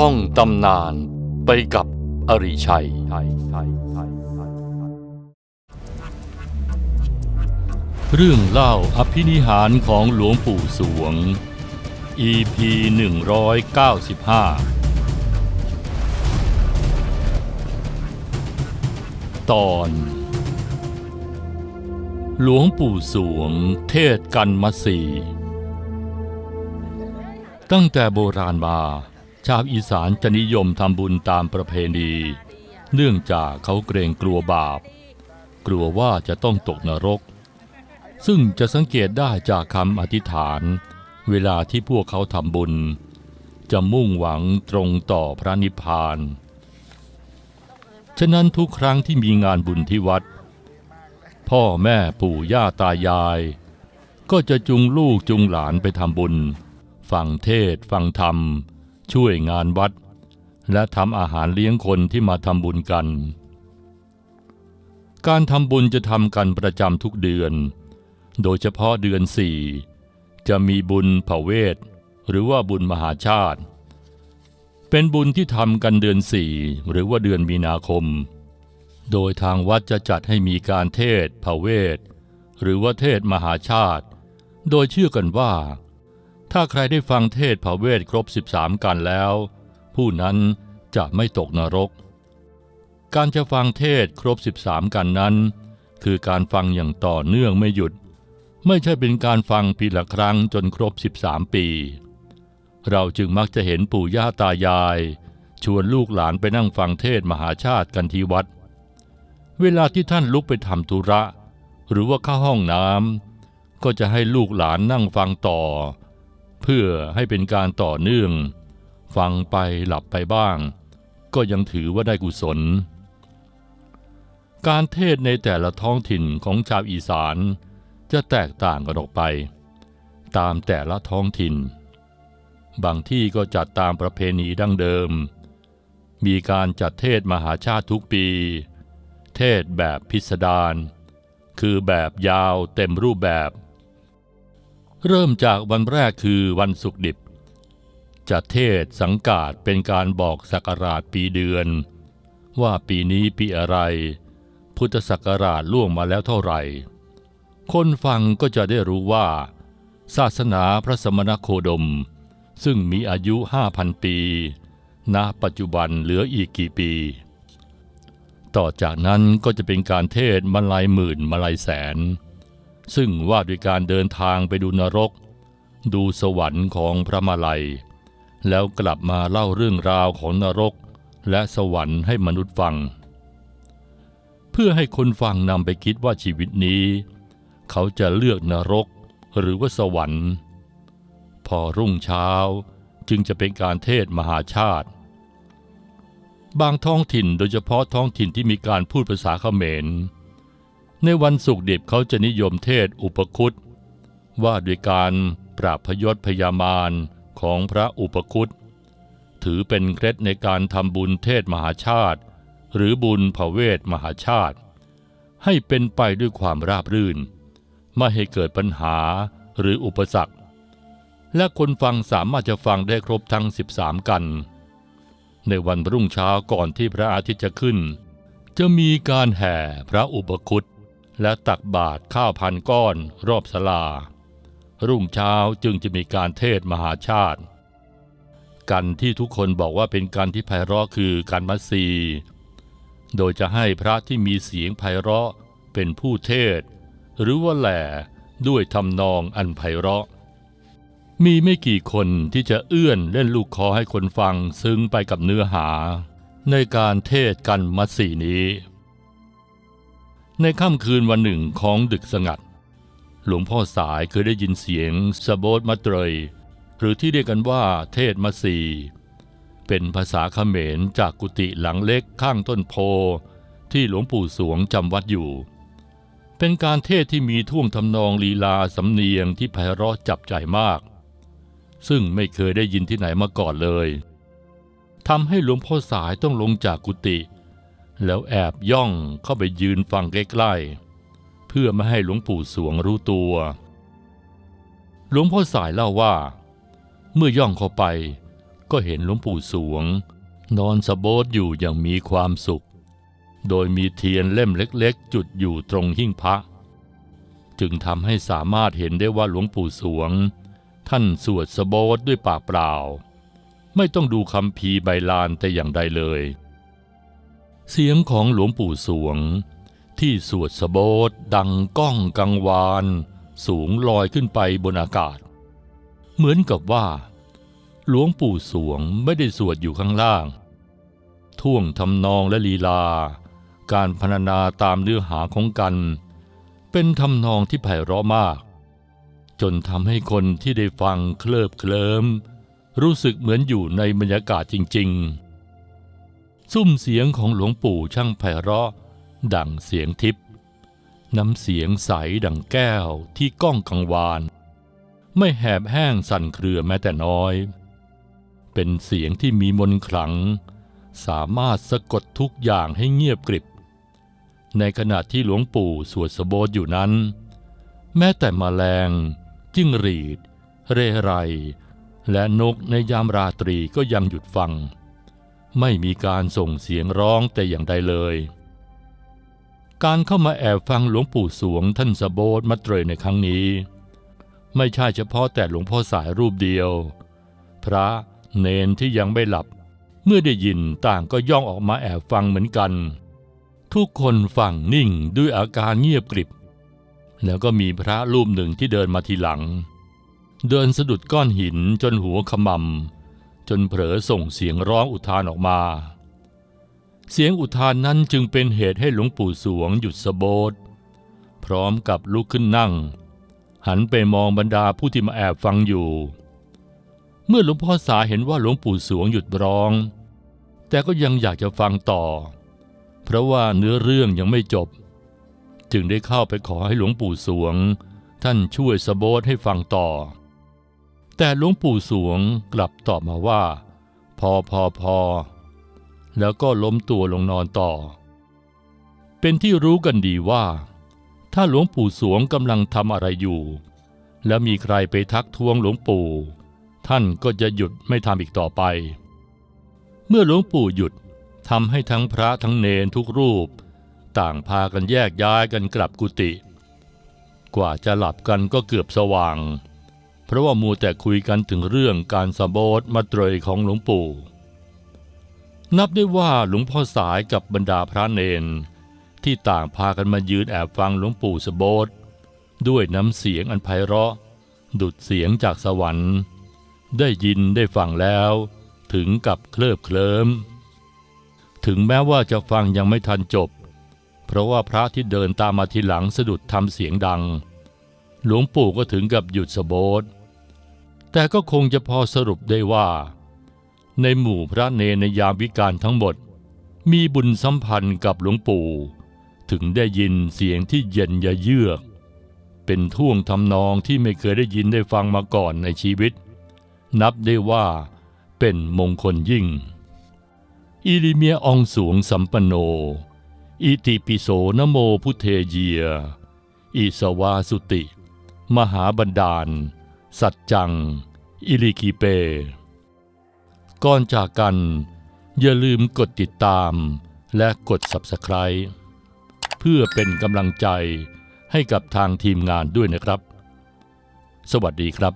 ท่องตำนานไปกับอริชัย เรื่องเล่าอภินิหารของหลวงปู่สวง EP 195 ตอน หลวงปู่สวงเทศกันมสีตั้งแต่โบราณมา ชาวอีสานจะนิยมทำบุญตามประเพณี เนื่องจากเขาเกรงกลัวบาป กลัวว่าจะต้องตกนรก ซึ่งจะสังเกตได้จากคำอธิษฐาน เวลาที่พวกเขาทำบุญ จะมุ่งหวังตรงต่อพระนิพพาน ฉะนั้นทุกครั้งที่มีงานบุญที่วัด พ่อแม่ปู่ย่าตายาย ก็จะจุงลูกจุงหลานไปทำบุญ ฟังเทศฟังธรรม ช่วยงานวัด และทำอาหารเลี้ยงคนที่มาทำบุญกัน การทำบุญจะทำกันประจำทุกเดือน โดยเฉพาะเดือนสี่จะมีบุญผาเวทหรือว่าบุญมหาชาติ เป็นบุญที่ทำกันเดือนสี่หรือว่าเดือนมีนาคม โดยทางวัดจะจัดให้มีการเทศผาเวทหรือว่าเทศมหาชาติ โดยเชื่อกันว่า ถ้าใครได้ฟังเทศน์เผาเวทครบ 13 กันแล้ว ผู้นั้นจะไม่ตกนรก การจะฟังเทศครบ 13 กันนั้น คือการฟังอย่างต่อเนื่องไม่หยุด ไม่ใช่เป็นการฟังปีละครั้งจนครบ 13 ปี เราจึงมักจะเห็นปู่ย่าตายาย ชวนลูกหลานไปนั่งฟังเทศมหาชาติกันที่วัด เวลาที่ท่านลุกไปทำธุระ หรือว่าเข้าห้องน้ำก็จะให้ลูกหลานนั่งฟังต่อ เพื่อให้เป็นการต่อเนื่อง ฟังไปหลับไปบ้าง ก็ยังถือว่าได้กุศล การเทศในแต่ละท้องถิ่นของชาวอีสานจะแตกต่างกันออกไป ตามแต่ละท้องถิ่น บางที่ก็จัดตามประเพณีดั้งเดิม มีการจัดเทศมหาชาติทุกปี เทศแบบพิสดารคือแบบยาวเต็มรูปแบบ เริ่มจากวันแรกคือวันศุกร์ดิบ จะเทศสังกาดเป็นการบอกศักราชปีเดือน ว่าปีนี้ปีอะไร พุทธศักราชล่วงมาแล้วเท่าไหร่ คนฟังก็จะได้รู้ว่า ศาสนาพระสมณโคดม ซึ่งมีอายุห้าพันปี ณ ปัจจุบันเหลืออีกกี่ปี ต่อจากนั้นก็จะเป็นการเทศมาลายหมื่นมาลายแสน ซึ่งว่าด้วยการเดินทางไปดูนรก ดูสวรรค์ของพระมาลัย แล้วกลับมาเล่าเรื่องราวของนรกและสวรรค์ให้มนุษย์ฟัง เพื่อให้คนฟังนำไปคิดว่าชีวิตนี้ เขาจะเลือกนรกหรือว่าสวรรค์ พอรุ่งเช้าจึงจะเป็นการเทศมหาชาติ บางท้องถิ่นโดยเฉพาะท้องถิ่นที่มีการพูดภาษาเขมร ในวันศุกร์ดิบเขาจะนิยมเทศอุปคุตว่าด้วยการปราบพยศพยามารของพระอุปคุตถือเป็นเคล็ดในการทำบุญเทศมหาชาติ หรือบุญภเวทมหาชาติ ให้เป็นไปด้วยความราบรื่น ไม่ให้เกิดปัญหาหรืออุปสรรค และคนฟังสามารถจะฟังได้ครบทั้ง 13 กัน ในวันรุ่งเช้าก่อนที่พระอาทิตย์จะขึ้น จะมีการแห่พระอุปคุต และตักบาตรข้าวพันก้อนรอบศาลา รุ่งเช้าจึงจะมีการเทศมหาชาติ กันที่ทุกคนบอกว่าเป็นการที่ไพเราะคือการมัสซีโดยจะให้พระที่มีเสียงไพเราะเป็นผู้เทศ หรือว่าแหล่ด้วยทำนองอันไพเราะ มีไม่กี่คนที่จะเอื้อนเล่นลูกคอให้คนฟังซึ้งไปกับเนื้อหา ในการเทศกันมัสสีนี้ ในค่ำคืนวันหนึ่งของดึกสงัด หลวงพ่อสายเคยได้ยินเสียงสะโบดมัตเตรยหรือที่เรียกกันว่าเทศมัสสีเป็นภาษาเขมรจากกุฏิหลังเล็กข้างต้นโพ ที่หลวงปู่สวงจำวัดอยู่ เป็นการเทศที่มีท่วงทำนองลีลาสำเนียงที่ไพเราะจับใจมาก ซึ่งไม่เคยได้ยินที่ไหนมาก่อนเลยทำให้หลวงพ่อสายต้องลงจากกุฏิ แล้วแอบย่องเข้าไปยืนฟังใกล้ๆ เพื่อไม่ให้หลวงปู่สวงรู้ตัว หลวงพ่อสายเล่าว่า เมื่อย่องเข้าไปก็เห็นหลวงปู่สวง นอนสะโบดอยู่อย่างมีความสุข โดยมีเทียนเล่มเล็กๆ จุดอยู่ตรงหิ้งพระ จึงทำให้สามารถเห็นได้ว่าหลวงปู่สวง ท่านสวดสะโบดด้วยปากเปล่า ไม่ต้องดูคำพีใบลานแต่อย่างใดเลย เสียงของหลวงปู่สวง ที่สวดสะบดดังก้องกังวาน สูงลอยขึ้นไปบนอากาศ เหมือนกับว่า หลวงปู่สวงไม่ได้สวดอยู่ข้างล่าง ท่วงทำนองและลีลา การพรรณนาตามเนื้อหาของกัน เป็นทำนองที่ไพเราะมาก จนทำให้คนที่ได้ฟังเคลิบเคลิ้มรู้สึกเหมือนอยู่ในบรรยากาศจริง ๆ ซุ้มเสียงของหลวงปู่ช่างไพเราะ ดังเสียงทิพย์น้ำเสียงใสดังแก้วที่ก้องกังวาน ไม่แหบแห้งสั่นเครือแม้แต่น้อย เป็นเสียงที่มีมนต์ขลัง สามารถสะกดทุกอย่างให้เงียบกริบ ในขณะที่หลวงปู่สวดสบดอยู่นั้น แม้แต่มแมลง จิ้งหรีด เรไร และนกในยามราตรีก็ยังหยุดฟัง ไม่มีการส่งเสียงร้องแต่อย่างใดเลย การเข้ามาแอบฟังหลวงปู่สวงท่านสะโบดมัดเตรยในครั้งนี้ ไม่ใช่เฉพาะแต่หลวงพ่อสายรูปเดียว พระเนนที่ยังไม่หลับ เมื่อได้ยินต่างก็ย่องออกมาแอบฟังเหมือนกัน ทุกคนฟังนิ่งด้วยอาการเงียบกริบ แล้วก็มีพระรูปหนึ่งที่เดินมาทีหลัง เดินสะดุดก้อนหินจนหัวขมำ จนเผลอส่งเสียงร้องอุทานออกมา เสียงอุทานนั้นจึงเป็นเหตุให้หลวงปู่สวงหยุดสะโบดพร้อมกับลุกขึ้นนั่ง หันไปมองบรรดาผู้ที่มาแอบฟังอยู่ เมื่อหลวงพ่อสาเห็นว่าหลวงปู่สวงหยุดร้อง แต่ก็ยังอยากจะฟังต่อ เพราะว่าเนื้อเรื่องยังไม่จบ จึงได้เข้าไปขอให้หลวงปู่สวง ท่านช่วยสะโบดให้ฟังต่อ แต่หลวงปู่สวงกลับตอบมาว่า พอพอพอ แล้วก็ล้มตัวลงนอนต่อ เป็นที่รู้กันดีว่า ถ้าหลวงปู่สวงกำลังทำอะไรอยู่ แล้วมีใครไปทักท้วงหลวงปู่ ท่านก็จะหยุดไม่ทำอีกต่อไป เมื่อหลวงปู่หยุดทำให้ทั้งพระทั้งเนนทุกรูป ต่างพากันแยกย้ายกันกลับกุฏิกว่าจะหลับกันก็เกือบสว่าง เพราะว่ามูแต่คุยกันถึงเรื่องการสบดมาตรยของหลวงปู่ นับได้ว่าหลวงพ่อสายกับบรรดาพระเนน ที่ต่างพากันมายืนแอบฟังหลวงปู่สะโบดด้วยน้ำเสียงอันไพเราะ ดุดเสียงจากสวรรค์ ได้ยินได้ฟังแล้ว ถึงกับเคลิบเคลิ้มถึงแม้ว่าจะฟังยังไม่ทันจบ เพราะว่าพระที่เดินตามมาทีหลังสะดุดทำเสียงดัง หลวงปู่ก็ถึงกับหยุดสะโบด แต่ก็คงจะพอสรุปได้ว่า ในหมู่พระเนในยามวิกาลทั้งหมด มีบุญสัมพันธ์กับหลวงปู่ ถึงได้ยินเสียงที่เย็นยะเยือกเป็นท่วงทำนองที่ไม่เคยได้ยินได้ฟังมาก่อนในชีวิต นับได้ว่าเป็นมงคลยิ่ง อิริเมียอองสวงสัมปโน อิติปิโสนโมพุทเทเยีย อิสวาสุติ มหาบันดาล สัจจัง อิลิคิเป ก่อนจากกัน อย่าลืมกดติดตาม และกด Subscribe เพื่อเป็นกำลังใจให้กับทางทีมงานด้วยนะครับ สวัสดีครับ